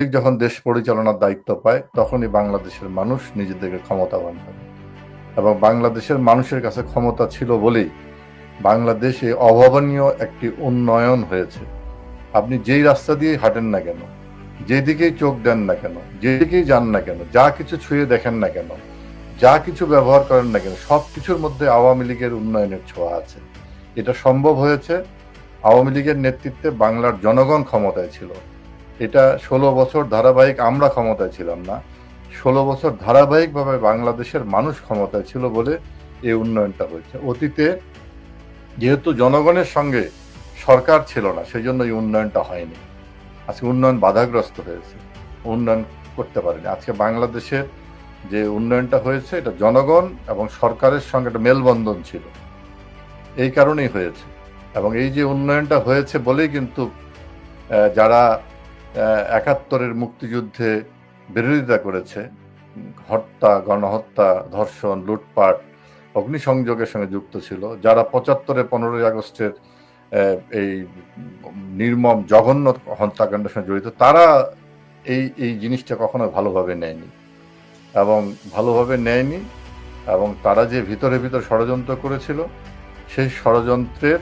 লীগ যখন দেশ পরিচালনার দায়িত্ব পায়, তখনই বাংলাদেশের মানুষ নিজেদেরকে ক্ষমতাবান করে এবং বাংলাদেশের মানুষের কাছে ক্ষমতা ছিল বলেই বাংলাদেশে অভাবনীয় একটি উন্নয়ন হয়েছে। আপনি যেই রাস্তা দিয়ে হাঁটেন না কেন, যেদিকেই চোখ দেন না কেন, যেদিকেই যান না কেন, যা কিছু ছুঁয়ে দেখেন না কেন, যা কিছু ব্যবহার করেন না কেন সব কিছুর মধ্যে আওয়ামী লীগের উন্নয়নের ছোঁয়া আছে। এটা সম্ভব হয়েছে, আওয়ামী লীগের নেতৃত্বে বাংলার জনগণ ক্ষমতায় ছিল। এটা ষোলো বছর ধারাবাহিক আমরা ক্ষমতায় ছিলাম না। ষোলো বছর ধারাবাহিকভাবে বাংলাদেশের মানুষ ক্ষমতায় ছিল বলে এই উন্নয়নটা হয়েছে। অতীতে যেহেতু জনগণের সঙ্গে সরকার ছিল না সেই জন্য এই উন্নয়নটা হয়নি। আজকে উন্নয়ন বাধাগ্রস্ত হয়েছে। উন্নয়ন করতে পারেনি। আজকে বাংলাদেশের যে উন্নয়নটা হয়েছে, এটা জনগণ এবং সরকারের সঙ্গে একটা মেলবন্ধন ছিল। এই কারণেই হয়েছে। এবং এই যে উন্নয়নটা হয়েছে বলেই কিন্তু যারা একাত্তরের মুক্তিযুদ্ধে বিরোধিতা করেছে। হত্যা, গণহত্যা, ধর্ষণ, লুটপাট, অগ্নিসংযোগের সঙ্গে যুক্ত ছিল। যারা পঁচাত্তরে পনেরোই আগস্টের এই নির্মম জঘন্য হত্যাকাণ্ডের সঙ্গে জড়িত, তারা এই এই জিনিসটা কখনো ভালোভাবে নেয়নি এবং ভালোভাবে নেয়নি এবং তারা যে ভিতরে ভিতরে ষড়যন্ত্র করেছিল, সেই ষড়যন্ত্রের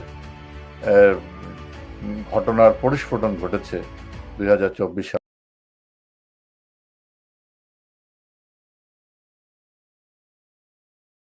ঘটনার পরিস্ফোটন ঘটেছে দুই হাজার চব্বিশ